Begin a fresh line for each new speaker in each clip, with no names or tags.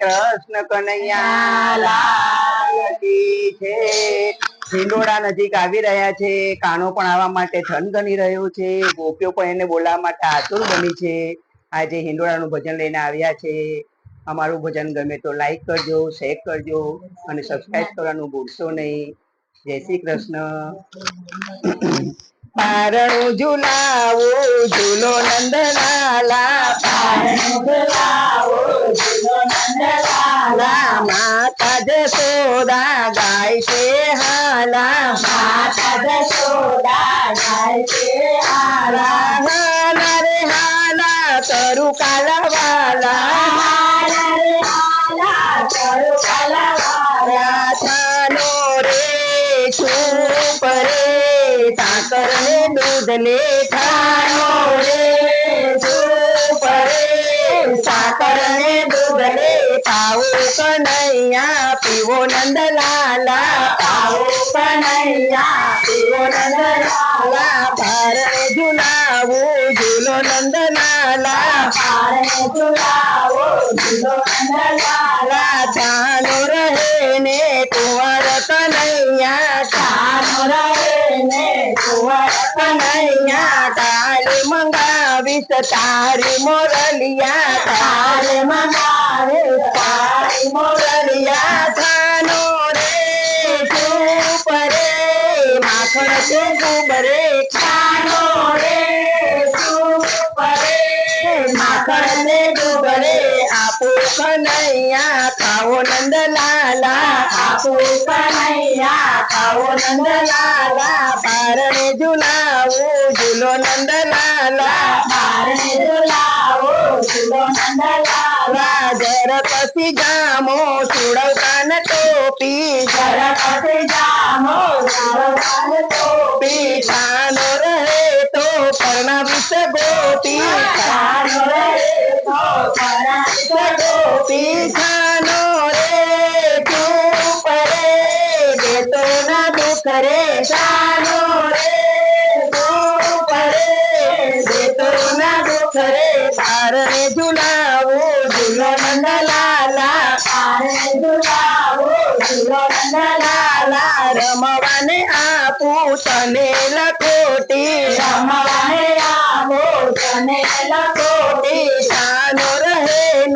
કૃષ્ણ કનૈયા નજીક આવી રહ્યા છે. કાનો પણ આવવા માટે થન ગણી રહ્યો છે. ગોપીઓ પણ એને બોલાવવા માટે આતુર બની છે. આજે હિંડોળાનું ભજન લઈને આવ્યા છે. અમારું ભજન ગમે તો લાઈક કરજો શેર કરજો અને સબસ્ક્રાઈબ કરવાનું ભૂલશો નહીં. જય શ્રી કૃષ્ણ.
પારણું ઝુલાવો ઝૂલો નંદલાલા પારણું
ઝુલાવો ઝૂલો નંદલાલા
માતા જશોદા ગાય છે હાલા
માતા જશોદા ગાય છે
शोधले ठाणोरे परे साकर ने डुबले पाओ कन्हैया, पीवो नंद लाला
पाओ कन्हैया, पीवो नंद लाला
पार झुलावो झूलो नंद लाला
पार झूलो नंद लाला
जानो रहे ने कुंवर कन्हैया,
जानो रहे कन्हैया
काल मंगावी तारी मोरलिया काल
मंगा तारी मोरलिया
थानो रे चूप रे से के गुबरे कन्हैया खाओ नंद लाला
आपू कन्हैया खाओ नंद लाला
पार में झुलाओ झूलो नंद लाला
पार में झुलाओ झूलो नंद लाला
जर पसी जामो कान टोपी। जर
पसी जामो सुड़वतान टोपी।
कानो रहे तो परणा विष गोपी। कानो
रहे
पिसानो रे तू परे देतो ना दुख रे सानो रे तू परे देतो ना दुख रे सार रे झुलावो झुलो नंदलाला
सार रे झुलावो झुलो नंदलाला
रमवाने आपू सनेला कोटी.
रमवाने आपू सनेला कोटी.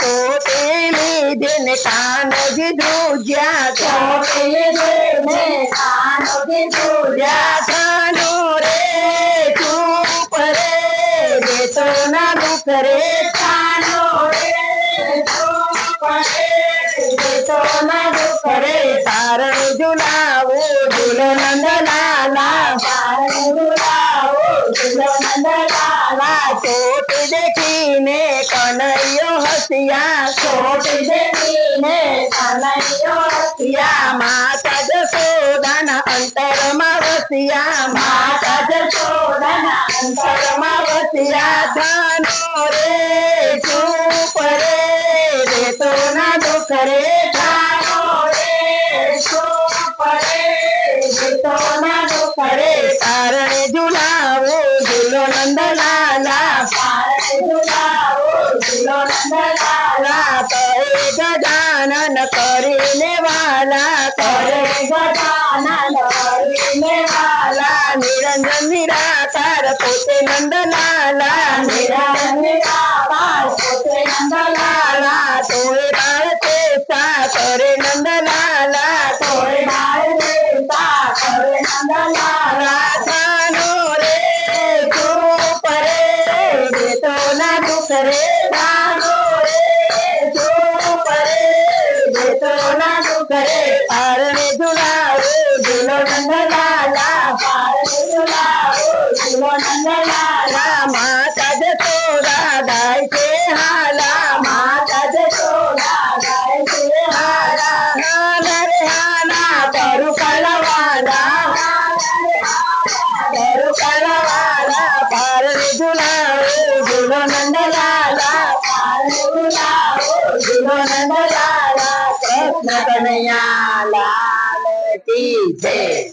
కోటేలి దిన కానగి దూజా
కోటేలి దిన కానగి దూజా
కాను రే చూప రే దేతో నా దుఃఖ రే
కాను రే చూప రే దేతో నా దుఃఖ రే
తారణ జులావు జులనంద లాలా
తారణ జులావు జులనంద లాలా
हसियारा छोट देखीने कन्हैयो हसिया छोट
देखीने कन्हैयो हसिया,
माता जसोदन अंतर मवसिया, माता
जसोदन अंतर मवसिया,
धनो रे चूप रे रे तो ना दुख रे। करे गजानन करने वाला करे
गजानन करने वाला
निरंजन निराकार पोते नंद निरंजन
निराकार पोते नंद लाला
तोरे बाल तेसा करे नंद orfanato કી જય